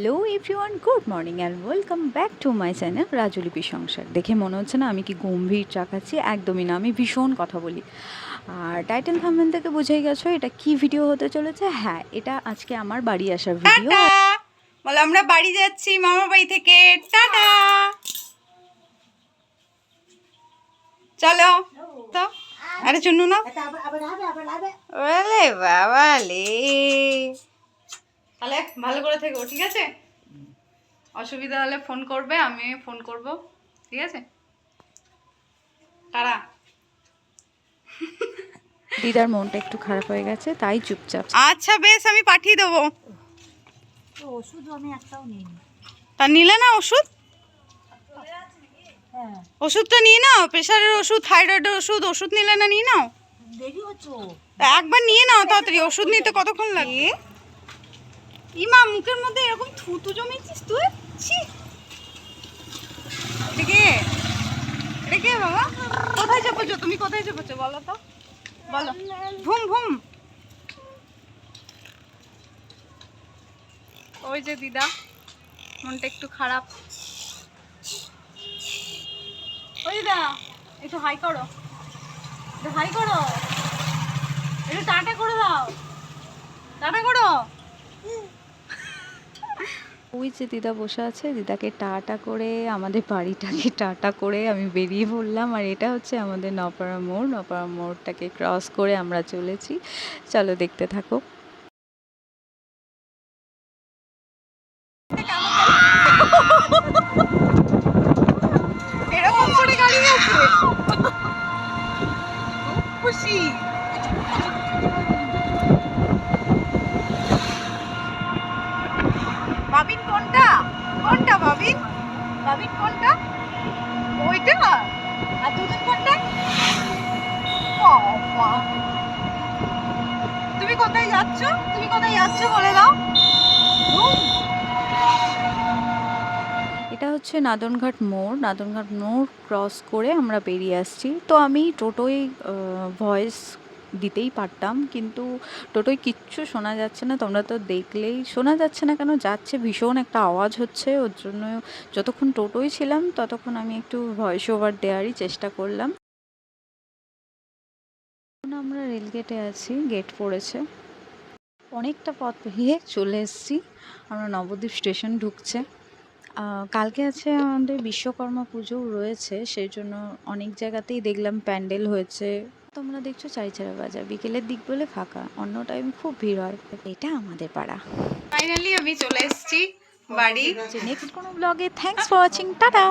Hello everyone good morning and welcome back to my channel Rajulipi Sansar. দেখে মনে হচ্ছে না আমি কি গম্ভীর চাকাচ্ছি একদমই না আমি ভীষণ কথা বলি। আর টাইটেল থাম্বেন থেকে বুঝেই গেছো এটা কি ভিডিও হতে চলেছে? হ্যাঁ এটা আজকে আমার বাড়ি আসার ভিডিও। বলো আমরা বাড়ি যাচ্ছি মামার বাড়ি থেকে। টাটা! চলো তো আরে চুনু না বাবা লে তাহলে ভালো করে থেকো ঠিক আছে? অসুবিধা হলে ফোন করবে আমি ফোন করব ঠিক আছে? তারা দিদার মনটা একটু খারাপ হয়ে গেছে তাই চুপচাপ। আচ্ছা বেশ আমি পাঠিয়ে দেবো। ওষুধ আমি একটাও নিইনি। তা নিলে না ওষুধ? হ্যাঁ। ওষুধটা নিয়ে নাও প্রেশারের ওষুধ থাইরয়েডের ওষুধ ওষুধ নিলে না নিয়ে নাও? দেরি একবার নিয়ে নাও তাড়াতাড়ি ওষুধ নিতে কতক্ষণ লাগে ইমা, মুখের মধ্যে এরকম থুতু জমেছিস তুই? ছি। এটা কে? বাবা? কোথায় চেপেছো? তুমি কোথায় চেপেছো? বলো তো। বলো। ভুম ভুম। ওই যে দিদা, মনটা একটু খারাপ। ওই দিদা, একটু হাই করো। একটু হাই করো। একটু টাটা করে দাও। টাটা করো। ওই যে দিদা বসে আছে, দিদাকে টাটা করে, আমাদের বাড়িটাকে টাটা করে আমি বেরিয়ে পড়লাম। আর এটা হচ্ছে আমাদের নপাড়া মোড়, নপাড়া মোড়টাকে ক্রস করে আমরা চলেছি। চলো দেখতে থাকো। খুশি। বাবিন কোনটা? কোনটা বাবিন? বাবিন কোনটা? ওইটা? আর দুজন কোনটা। তুমি কোথায় যাচ্ছ? তুমি কোথায় যাচ্ছ বলে দাও। এটা হচ্ছে নাদনঘাট মোড়। নাদনঘাট মোড় ক্রস করে আমরা বেরিয়ে আসছি। তো আমি টোটোয় ভয়েস দিতেই পারতাম, কিন্তু টোটোয় কিচ্ছু শোনা যাচ্ছে না। তোমরা তো দেখলেই শোনা যাচ্ছে না কেন? যাচ্ছে, ভীষণ একটা আওয়াজ হচ্ছে। ওর জন্য যতক্ষণ টোটোয় ছিলাম, ততক্ষণ আমি একটু ভয়েস ওভার দেওয়ারই চেষ্টা করলাম। আমরা রেলগেটে আছি গেট পড়েছে। অনেকটা পথ পেরিয়ে চলে এসেছি। আমরা নবদ্বীপ স্টেশন ঢুকছে। কালকে আছে আমাদের বিশ্বকর্মা পুজোও রয়েছে, সেই জন্য অনেক জায়গাতেই দেখলাম প্যান্ডেল হয়েছে। তোমরা দেখছ চারিচারা বাজার। বিকেলের দিক বলে ফাঁকা অন্য টাইম খুব ভিড় হয়। এটা আমাদের পাড়া। ফাইনালি আমি চলে এসেছি বাড়ি। নেক্সট কোনো ব্লগে থ্যাংকস ফর ওয়াচিং টাটা!